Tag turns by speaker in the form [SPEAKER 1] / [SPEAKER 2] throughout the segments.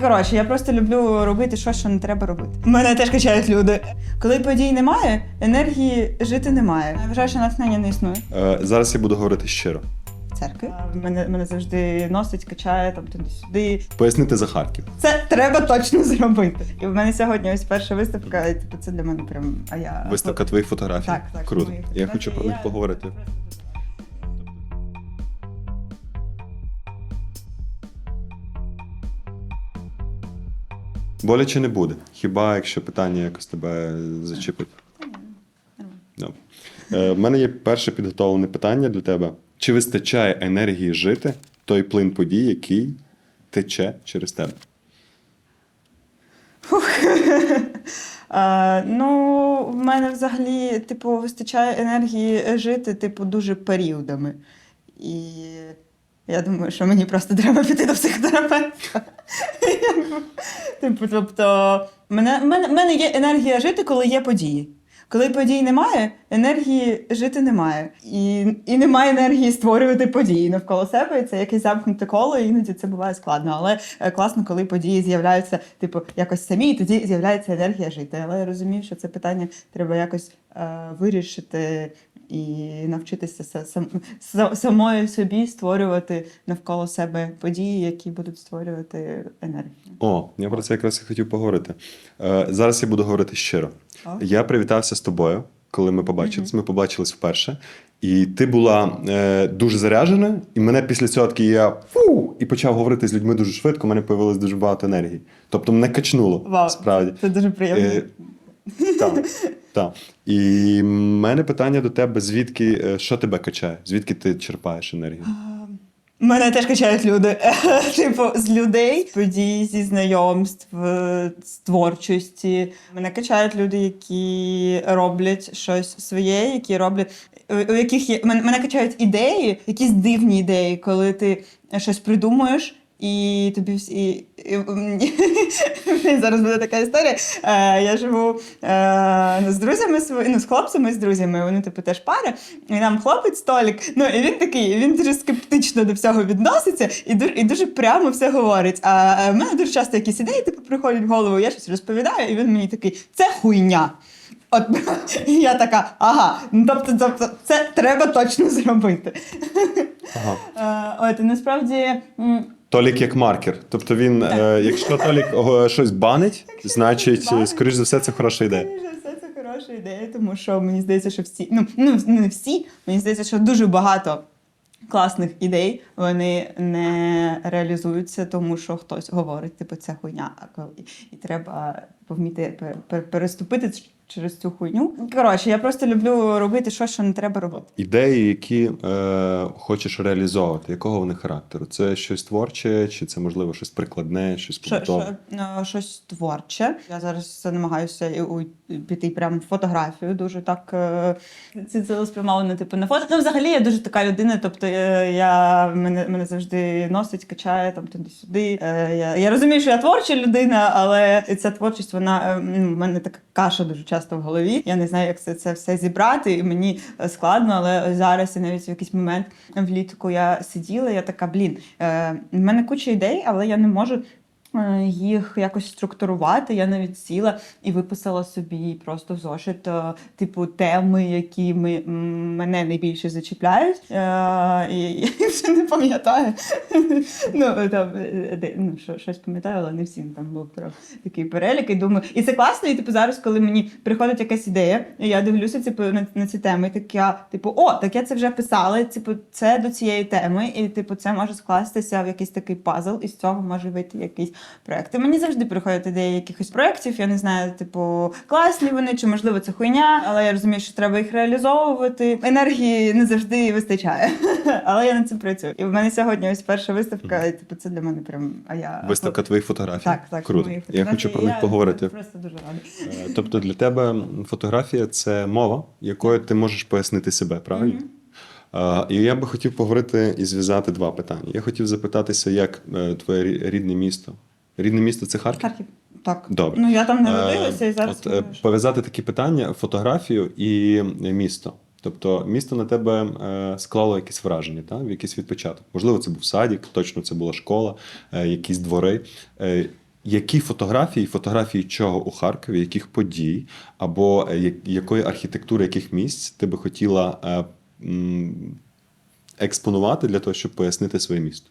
[SPEAKER 1] Коротше, я просто люблю робити щось, що не треба робити. Мене теж качають люди. Коли подій немає, енергії жити немає. Я вважаю, що натхнення не існує.
[SPEAKER 2] Е, зараз я буду говорити щиро.
[SPEAKER 1] Церкви. Мене, мене завжди носить, качає там туди-сюди.
[SPEAKER 2] Пояснити за Харків.
[SPEAKER 1] Це треба точно зробити. І в мене сьогодні ось перша виставка, і типу, це для мене прям. А я
[SPEAKER 2] Виставка твоїх фотографій.
[SPEAKER 1] Так, так.
[SPEAKER 2] Круто. Я хочу про них поговорити. Боляче не буде. Хіба якщо питання якось тебе зачепить? Ну. Е, мене є перше підготовлене питання для тебе. Чи вистачає енергії жити той плин подій, який тече через тебе?
[SPEAKER 1] А, ну, в мене взагалі, типу, вистачає енергії жити, типу, дуже періодами. І я думаю, що мені просто треба піти до психотерапевта. Тобто, мене, мене, мене є енергія жити, коли є події. Коли подій немає, енергії жити немає. І, і немає енергії створювати події навколо себе. І це якесь замкнуте коло, і іноді це буває складно. Але е, класно, коли події з'являються, типу, якось самі, і тоді з'являється енергія жити. Але я розумію, що це питання треба якось е, вирішити і навчитися са- сам, самою собі створювати навколо себе події, які будуть створювати енергію.
[SPEAKER 2] О, я про це якраз і хотів поговорити. Е, зараз я буду говорити щиро. Я привітався з тобою, коли ми побачились. Ми побачились вперше. І ти була е, дуже заряджена, і мене після цього таки я фу, і почав говорити з людьми дуже швидко. У мене появилось дуже багато енергії. Тобто мене качнуло
[SPEAKER 1] Вау,
[SPEAKER 2] справді.
[SPEAKER 1] Це дуже приємно.
[SPEAKER 2] Е, Так, так. І в мене питання до тебе: звідки е, що тебе качає? Звідки ти черпаєш енергію?
[SPEAKER 1] Мене теж качають люди. типу, з людей, подій, зі знайомств, е, з творчості. Мене качають люди, які роблять щось своє, які роблять, у яких є. Мене качають ідеї, якісь дивні ідеї, коли ти щось придумуєш. І тобі всі. І, і, зараз буде така історія. Е, я живу е, з друзями свої, ну, з хлопцями з друзями, вони типу теж пари. І нам хлопець Толік. Ну і він такий, він дуже скептично до всього відноситься і дуже, і дуже прямо все говорить. А е, в мене дуже часто якісь ідеї типу, приходять в голову, я щось розповідаю, і він мені такий, це хуйня. От і я така, ага, ну тобто, тобто це треба точно зробити.
[SPEAKER 2] Ага.
[SPEAKER 1] Е, От і насправді.
[SPEAKER 2] Толік як маркер. Тобто він, е, якщо Толік щось банить, значить, скоріш за все, це хороша ідея.
[SPEAKER 1] За все, це хороша ідея, тому що мені здається, що всі, ну, ну не всі, мені здається, що дуже багато класних ідей вони не реалізуються, тому що хтось говорить, типу, це хуйня, а коли і треба повміти пер- пер- переступити через цю хуйню. Коротше, я просто люблю робити щось, що не треба робити.
[SPEAKER 2] Ідеї, які е, хочеш реалізовувати, якого вони характеру? Це щось творче, чи це можливо щось прикладне, щось
[SPEAKER 1] Що,
[SPEAKER 2] побутове?
[SPEAKER 1] що, ну, щось творче. Я зараз намагаюся і у- піти прямо в фотографію. Дуже так е, це цілеспрямовано, типу на фото. Ну, взагалі, я дуже така людина. Тобто е, я мене, мене завжди носить, качає там туди-сюди. Е, Я, я розумію, що я творча людина, але ця творчість, вона е, ну, в мене така каша дуже часто в голові. Я не знаю, як це, це все зібрати, і мені е, складно, але зараз і навіть в якийсь момент влітку я сиділа, я така, блін, е, в мене куча ідей, але я не можу. Е, Їх якось структурувати. Я навіть сіла і виписала собі просто в зошит, е, типу, теми, які ми, мене найбільше зачіпляють. Е, і, і вже не пам'ятаю. ну, там, е, ну, що, щось пам'ятаю, але не всім там був такий перелік. І думаю, і це класно. І типу зараз, коли мені приходить якась ідея, і я дивлюся типу, на, на ці теми, і так я, типу, о, так я це вже писала. Типу, це до цієї теми, і типу, це може скластися в якийсь такий пазл, і з цього може вийти якийсь проект. І мені завжди приходять ідеї якихось проєктів. Я не знаю, типу, класні вони, чи можливо це хуйня, але я розумію, що треба їх реалізовувати. Енергії не завжди вистачає, але я над цим працюю. І в мене сьогодні ось перша виставка, і типу, це для мене прям. А я
[SPEAKER 2] Виставка твоїх фотографій.
[SPEAKER 1] так, так,
[SPEAKER 2] Круто.
[SPEAKER 1] мої
[SPEAKER 2] Я хочу про них
[SPEAKER 1] Я
[SPEAKER 2] поговорити.
[SPEAKER 1] Просто дуже рада.
[SPEAKER 2] Е, Тобто для тебе фотографія це мова, якою ти можеш пояснити себе, правильно? Е, І я би хотів поговорити і зв'язати два питання. Я хотів запитатися, як е, твоє рідне місто. Рідне місто це Харків?
[SPEAKER 1] Харків. Так.
[SPEAKER 2] Добре.
[SPEAKER 1] Ну я там народилася і зараз.
[SPEAKER 2] От, е, пов'язати такі питання: фотографію і місто. Тобто місто на тебе е, склало якісь враження, та? якийсь відпочаток. Можливо, це був садик, точно це була школа, е, якісь двори. Е, Які фотографії, фотографії чого у Харкові, яких подій, або е, якої архітектури, яких місць ти би хотіла е, м, експонувати для того, щоб пояснити своє місто?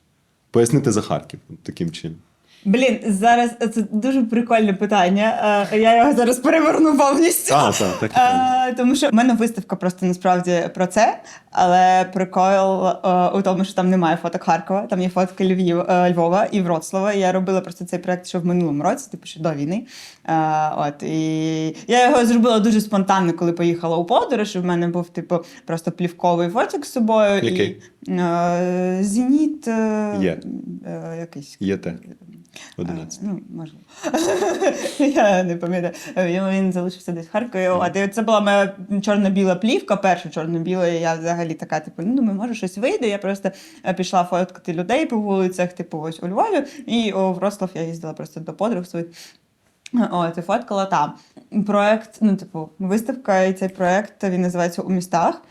[SPEAKER 2] Пояснити за Харків таким чином.
[SPEAKER 1] Блін, зараз це дуже прикольне питання. Е, Я його зараз переверну повністю.
[SPEAKER 2] А, так, так. і.
[SPEAKER 1] Е, Тому що в мене виставка просто насправді про це, але прикол е, у тому, що там немає фоток Харкова, там є фотки Львів, е, Львова і Вроцлава. Я робила просто цей проект ще в минулому році, типу ще до війни. Е, От і я його зробила дуже спонтанно, коли поїхала у подорож. і В мене був типу просто плівковий фотик з собою.
[SPEAKER 2] Який?
[SPEAKER 1] І, е, Зеніт е,
[SPEAKER 2] Є.
[SPEAKER 1] е, якийсь.
[SPEAKER 2] Є те.
[SPEAKER 1] А,
[SPEAKER 2] 11.
[SPEAKER 1] Ну, можливо. Я не пам'ятаю. Він, він залишився десь в Харкові. І це була моя чорно-біла плівка, перша чорно-біла. І я взагалі така, типу, ну думаю, може щось вийде. Я просто е, пішла фоткати людей по вулицях, типу, ось у Львові. І у Вроцлав я їздила просто до подруг своїх. От, і фоткала там. Проект, ну, типу, виставка, і цей проект він називається У містах.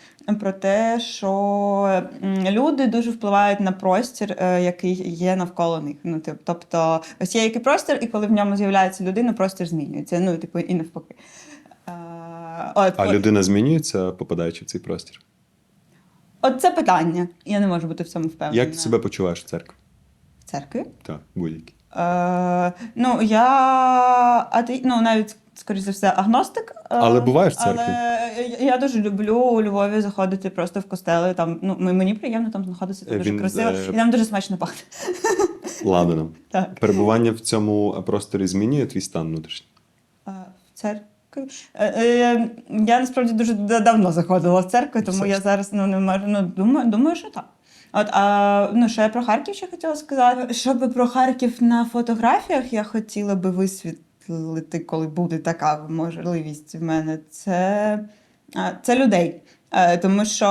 [SPEAKER 1] Про те, що люди дуже впливають на простір, е, який є навколо них. Ну, тип- тобто, ось є який простір, і коли в ньому з'являється людина, простір змінюється. Ну, типу, і навпаки. Е, От,
[SPEAKER 2] А
[SPEAKER 1] от,
[SPEAKER 2] людина змінюється, попадаючи в цей простір.
[SPEAKER 1] от це питання. Я не можу бути в цьому впевнена.
[SPEAKER 2] Як ти себе почуваєш в церкві?
[SPEAKER 1] в церкві?
[SPEAKER 2] Так, будь-який.
[SPEAKER 1] Е, ну, я ате... ну, навіть, скоріш за все, агностик. е,
[SPEAKER 2] Але буваєш в церкві?
[SPEAKER 1] Але я- я дуже люблю у Львові заходити просто в костели. Там, ну, м- мені приємно там знаходитися, це дуже
[SPEAKER 2] Він,
[SPEAKER 1] красиво.
[SPEAKER 2] е,
[SPEAKER 1] І там дуже смачно пахне.
[SPEAKER 2] Ладно.
[SPEAKER 1] Так.
[SPEAKER 2] Перебування в цьому просторі змінює твій стан внутрішній.
[SPEAKER 1] А, в церкві. Е, е, я насправді дуже да- давно заходила в церкву, тому
[SPEAKER 2] Все
[SPEAKER 1] я
[SPEAKER 2] ж.
[SPEAKER 1] зараз ну, не можу. Ну, думаю, думаю, що так. От, а, ну, що я про Харків ще хотіла сказати. Щоб про Харків на фотографіях я хотіла би висвітлити, коли буде така можливість в мене, це, це людей. Е, Тому що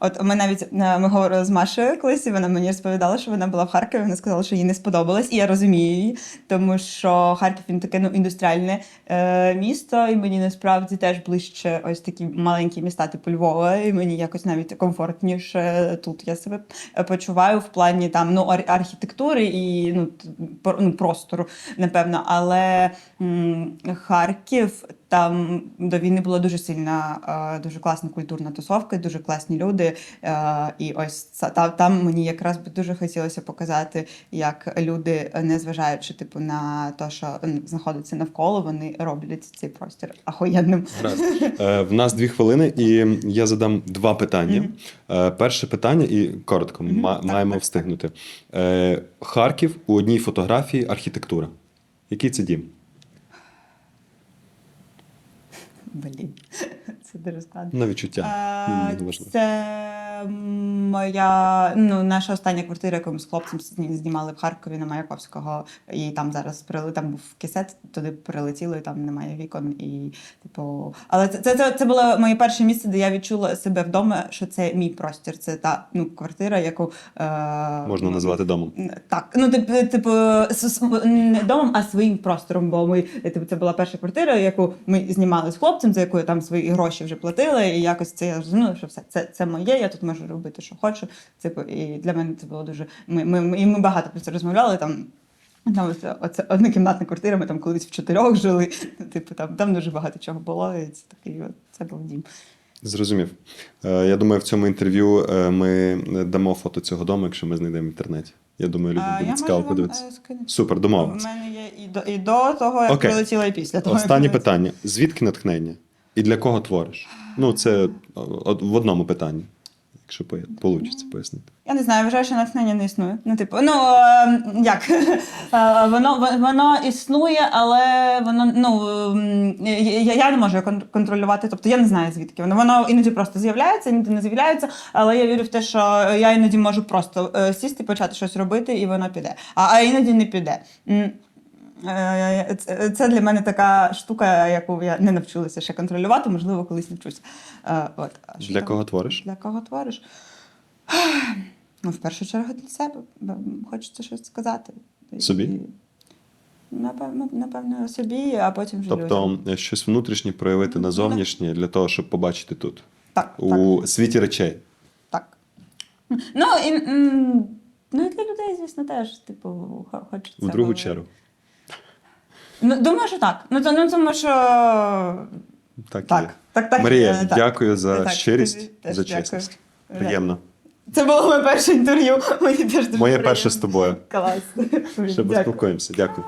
[SPEAKER 1] от ми навіть е, ми говорили з Машею колись, і вона мені розповідала, що вона була в Харкові. Вона сказала, що їй не сподобалось, і я розумію її, тому що Харків він таке ну індустріальне е, місто, і мені насправді теж ближче ось такі маленькі міста, типу Львова, і мені якось навіть комфортніше тут. Я себе почуваю в плані там ну ар- архітектури і ну, ну простору, напевно. Але м, Харків там до війни була дуже сильна, е, дуже класна культурна тусовка, дуже класні люди. е, І ось там мені якраз би дуже хотілося показати, як люди, е, незважаючи типу на те, що знаходиться навколо, вони роблять цей простір ахуєнним.
[SPEAKER 2] Е, в нас дві хвилини, і я задам два питання. Е, перше питання, і коротко, ма- маємо встигнути. Е, Харків у одній фотографії архітектура. Який це дім?
[SPEAKER 1] Блін, це дуже складно.
[SPEAKER 2] На відчуття.
[SPEAKER 1] А. Це моя ну, наша остання квартира, яку ми з хлопцем знімали в Харкові на Маяковського. І там зараз прили, там був кисет, туди прилетіло, і там немає вікон. І, типу... Але це, це, це, це було моє перше місце, де я відчула себе вдома, що це мій простір. Це та ну, квартира, яку е...
[SPEAKER 2] Можна назвати домом.
[SPEAKER 1] Так, ну типу, типу, не домом, а своїм простором. Бо ми типу, це була перша квартира, яку ми знімали з хлопцем, за яку я там свої гроші вже платила. І якось це я зрозуміла, що все це, це моє. Я тут можу робити, що хочу. Типу, і для мене це було дуже. Ми, ми, ми, і ми багато про це розмовляли там. Там оце, оце однокімнатна квартира, ми там колись в чотирьох жили. Типу, там, там дуже багато чого було. І це такий це був дім.
[SPEAKER 2] Зрозумів. Е, Я думаю, в цьому інтерв'ю е, ми дамо фото цього дому, якщо ми знайдемо в інтернеті. Я думаю, буде
[SPEAKER 1] я
[SPEAKER 2] цікаво
[SPEAKER 1] можу вам,
[SPEAKER 2] подивитися.
[SPEAKER 1] е, скинути. У мене є і до, і до того, як
[SPEAKER 2] Окей.
[SPEAKER 1] прилетіла, і після того.
[SPEAKER 2] Останнє питання: звідки натхнення? І для кого твориш? Ну, це в одному питанні, якщо вийде пояснити.
[SPEAKER 1] Я не знаю, вважаю, що натхнення не існує. Ну, типу, ну е, як Е, воно, воно існує, але воно ну м, я, я не можу контролювати. Тобто я не знаю звідки воно. Воно іноді просто з'являється, іноді не з'являється. Але я вірю в те, що я іноді можу просто е, сісти, почати щось робити, і воно піде. А, а іноді не піде. Е, Це для мене така штука, яку я не навчилася ще контролювати, можливо, колись навчуся. Е, От.
[SPEAKER 2] Для
[SPEAKER 1] там?
[SPEAKER 2] кого твориш?
[SPEAKER 1] Для кого твориш? Ну, в першу чергу для себе. Хочеться щось сказати.
[SPEAKER 2] Собі?
[SPEAKER 1] Напевно, напевно, собі, а потім вже.
[SPEAKER 2] Тобто е, щось внутрішнє проявити на зовнішнє для того, щоб побачити тут,
[SPEAKER 1] Так, так,
[SPEAKER 2] у світі речей.
[SPEAKER 1] так. Ну, і, ну, і для людей, звісно, теж, типу, хо- хочеться.
[SPEAKER 2] В другу чергу.
[SPEAKER 1] Ну, думаю, що так. Ну, то, ну тому що.
[SPEAKER 2] Так,
[SPEAKER 1] Так,
[SPEAKER 2] є.
[SPEAKER 1] так, так.
[SPEAKER 2] Марія,
[SPEAKER 1] е, так.
[SPEAKER 2] дякую за
[SPEAKER 1] Так,
[SPEAKER 2] щирість,
[SPEAKER 1] тобі теж
[SPEAKER 2] за
[SPEAKER 1] дякую.
[SPEAKER 2] чесність. Приємно.
[SPEAKER 1] Це було моє перше інтерв'ю. Мені теж дуже
[SPEAKER 2] Моє
[SPEAKER 1] приємно.
[SPEAKER 2] перше з тобою.
[SPEAKER 1] Клас.
[SPEAKER 2] Ще
[SPEAKER 1] Дякую.
[SPEAKER 2] поспілкуємося. Дякую.